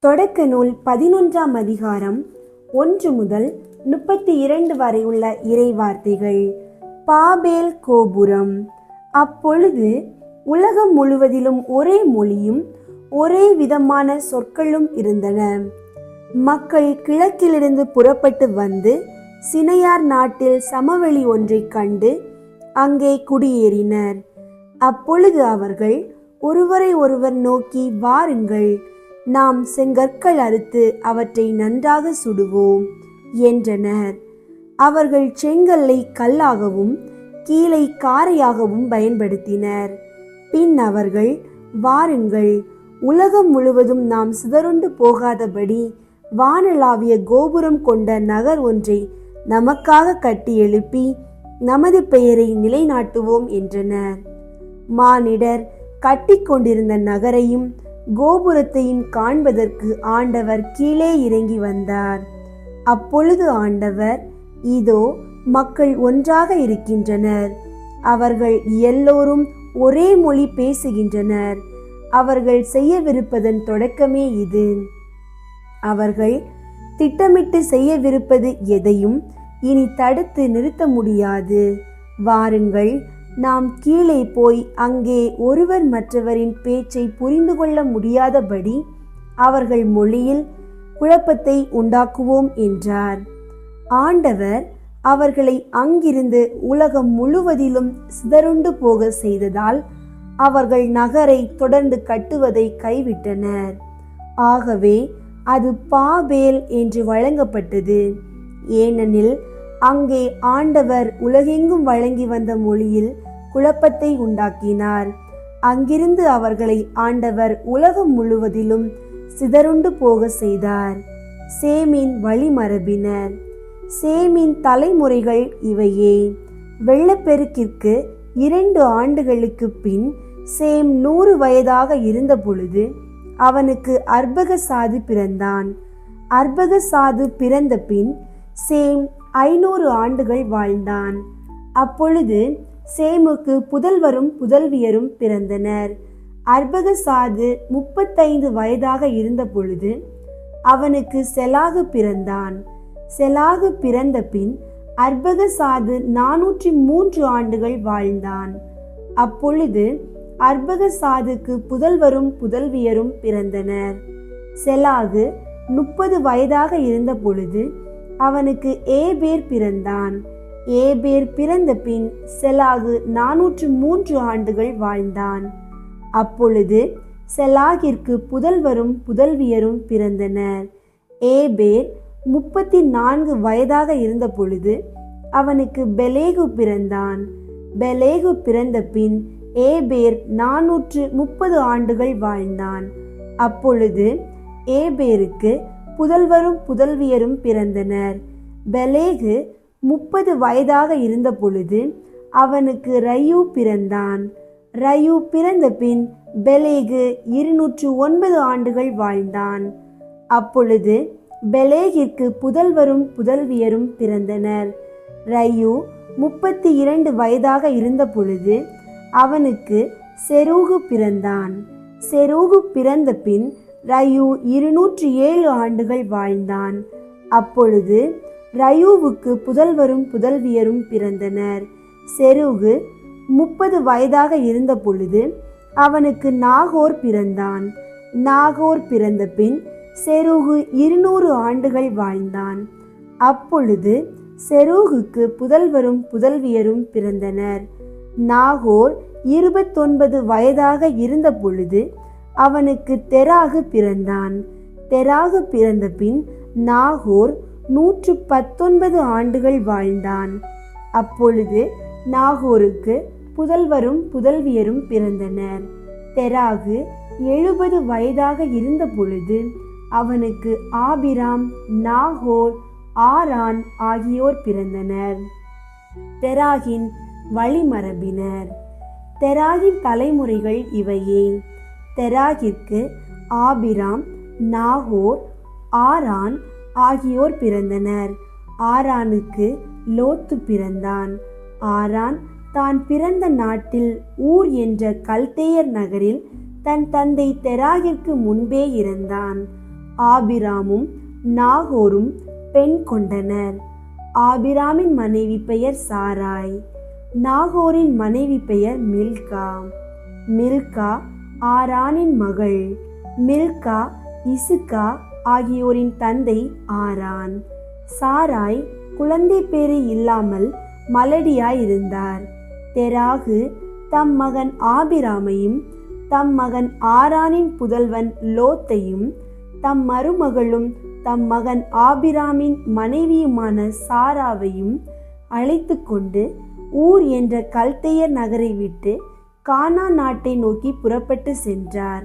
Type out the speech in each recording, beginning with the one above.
தொடக்க நூல் பதினொன்றாம் அதிகாரம் ஒன்று முதல் முப்பத்தி இரண்டு வரை உள்ள இறைவார்த்தைகள். பாபேல் கோபுரம். அப்பொழுது உலகம் முழுவதிலும் ஒரே மொழியும் ஒரே விதமான சொற்களும் இருந்தன. மக்கள் கிழக்கிலிருந்து புறப்பட்டு வந்து சினையார் நாட்டில் சமவெளி ஒன்றைக் கண்டு அங்கே குடியேறினர். அப்பொழுது அவர்கள் ஒருவரை ஒருவர் நோக்கி வாருங்கள் நாம் செங்கற்கள் அறுத்து அவற்றை நன்றாக சுடுவோம் என்றனர். அவர்கள் செங்கல்லை கல்லாகவும் கீழே காரையாகவும் பயன்படுத்தினர். பின் அவர்கள் வாருங்கள் உலகம் முழுவதும் நாம் சிதறுண்டு போகாதபடி வானளாவிய கோபுரம் கொண்ட நகர் ஒன்றை நமக்காக கட்டி எழுப்பி நமது பெயரை நிலைநாட்டுவோம் என்றனர். மானிடர் கட்டிக்கொண்டிருந்த நகரையும் கோபுரத்தையும் காண்பதற்கு ஆண்டவர் கீழே இறங்கி வந்தார். அப்பொழுது ஆண்டவர் இதோ மக்கள் ஒன்றாக இருக்கின்றனர். அவர்கள் எல்லோரும் ஒரே மொழி பேசுகின்றனர். அவர்கள் செய்யவிருப்பதன் தொடக்கமே இது. அவர்கள் திட்டமிட்டு செய்யவிருப்பது எதையும் இனி தடுத்து நிறுத்த முடியாது. வாருங்கள் நாம் கீழே போய் அங்கே ஒருவர் மற்றவரின் பேச்சை புரிந்து கொள்ள முடியாதபடி அவர்கள் மொழியில் குழப்பத்தை உண்டாக்குவோம் என்றார். ஆண்டவர் அவர்களை அங்கிருந்து உலகம் முழுவதிலும் சிதறுண்டு போக செய்ததால் அவர்கள் நகரை தொடர்ந்து கட்டுவதை கைவிட்டனர். ஆகவே அது பாபேல் என்று வழங்கப்பட்டது. ஏனெனில் அங்கே ஆண்டவர் உலகெங்கும் வழங்கி வந்த மொழியில் குழப்பத்தை உண்டாக்கினார். அங்கிருந்து அவர்களை ஆண்டவர் உலகம் முழுவதிலும் சிதறுண்டு போக செய்தார். சேமின் வழிமரபினர். சேமின் தலைமுறைகள் இவையே. வெள்ளப்பெருக்கிற்கு இரண்டு ஆண்டுகளுக்கு பின் சேம் நூறு வயதாக இருந்த பொழுது அவனுக்கு அர்பகசாது பிறந்தான். அர்பகசாது பிறந்த பின் சேம் ஐநூறு ஆண்டுகள் வாழ்ந்தான். அப்பொழுது சேமுக்கு புதல்வரும் புதல்வியரும் பிறந்தனர். அர்பகசாது முப்பத்தைந்து வயதாக இருந்த பொழுது அவனுக்கு செலாகு பிறந்தான். செலாகு பிறந்த பின் அர்பகசாது நானூற்றி மூன்று ஆண்டுகள் வாழ்ந்தான். அப்பொழுது அர்பகசாதுக்கு புதல்வரும் புதல்வியரும் பிறந்தனர். செலாகு முப்பது வயதாக இருந்த பொழுது அவனுக்கு ஏபேர் பிறந்தான். ஏபேர் பிறந்த பின் செலாகு நானூற்று மூன்று ஆண்டுகள் வாழ்ந்தான். அப்பொழுது செலாகிற்கு புதல்வரும் புதல்வியரும் பிறந்தனர். ஏபேர் முப்பத்தி நான்கு வயதாக இருந்த பொழுது அவனுக்கு பெலேகு பிறந்தான். பெலேகு பிறந்த பின் ஏபேர் நானூற்று முப்பது ஆண்டுகள் வாழ்ந்தான். அப்பொழுது ஏபேருக்கு புதல்வரும் புதல்வியரும் பிறந்தனர். பெலேகு முப்பது வயதாக இருந்த பொழுது அவனுக்கு ரயு பிறந்தான். ரயு பிறந்த பின் பெலேகு இருநூற்று ஒன்பது ஆண்டுகள் வாழ்ந்தான். அப்பொழுது பெலேகிற்கு புதல்வரும் புதல்வியரும் பிறந்தனர். ரயு முப்பத்தி இரண்டு வயதாக இருந்த பொழுது அவனுக்கு செரூகு பிறந்தான். செரூகு பிறந்த பின் ரயு இருநூற்றி ஏழு ஆண்டுகள் வாழ்ந்தான். அப்பொழுது ரயுவுக்கு புதல்வரும் புதல்வியரும் பிறந்தனர். செருகு முப்பது வயதாக இருந்த பொழுது அவனுக்கு நாகோர் பிறந்தான். நாகோர் பிறந்த பின் செருகு இருநூறு ஆண்டுகள் வாழ்ந்தான். அப்பொழுது செருகுக்கு புதல்வரும் புதல்வியரும் பிறந்தனர். நாகோர் இருபத்தொன்பது வயதாக இருந்த பொழுது அவனுக்கு தெராகு பிறந்தான். தெராகு பிறந்த பின் நாகோர் நூற்று பத்தொன்பது ஆண்டுகள் வாழ்ந்தான். அப்பொழுது நாகோருக்கு புதல்வரும் புதல்வியரும் பிறந்தனர். தெராகு எழுபது வயதாக இருந்த பொழுது அவனுக்கு ஆபிராம் நாகோர் ஆரான் ஆகியோர் பிறந்தனர். தெராகின் வழிமரபினர். தெராகின் தலைமுறைகள் இவையே. தெராகிற்கு ஆபிராம் நாகோர் ஆரான் ஆகியோர் பிறந்தனர். ஆரானுக்கு லோத்து பிறந்தான். ஆரான் தான் பிறந்த நாட்டில் ஊர் என்ற கல்தேயர் நகரில் தன் தந்தை தெராகிற்கு முன்பே இறந்தான் ஆபிராமும் நாகோரும் பெண் கொண்டனர். ஆபிராமின் மனைவி பெயர் சாராய் நாகோரின் மனைவி பெயர் மில்கா. மில்கா ஆரானின் மகள் மில்கா இசுகா ஆகியோரின் தந்தை ஆரான். சாராய் குழந்தை பேறு இல்லாமல் மலடியாயிருந்தார். தெராகு தம் மகன் ஆபிராமையும் தம் மகன் ஆரானின் புதல்வன் லோத்தையும் தம் மருமகளும் தம் மகன் ஆபிராமின் மனைவியுமான சாராவையும் அழைத்து கொண்டு ஊர் என்ற கல்தையர் நகரை விட்டு கானா நாட்டை நோக்கி புறப்பட்டு சென்றார்.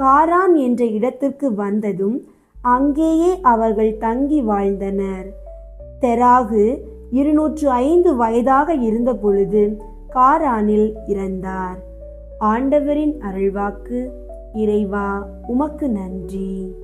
காரான் என்ற இடத்திற்கு வந்ததும் அங்கேயே அவர்கள் தங்கி வாழ்ந்தனர். தெராகு இருநூற்று ஐந்து வயதாக இருந்த பொழுது காரானில் இறந்தார். ஆண்டவரின் அருள்வாக்கு இறைவா உமக்கு நன்றி.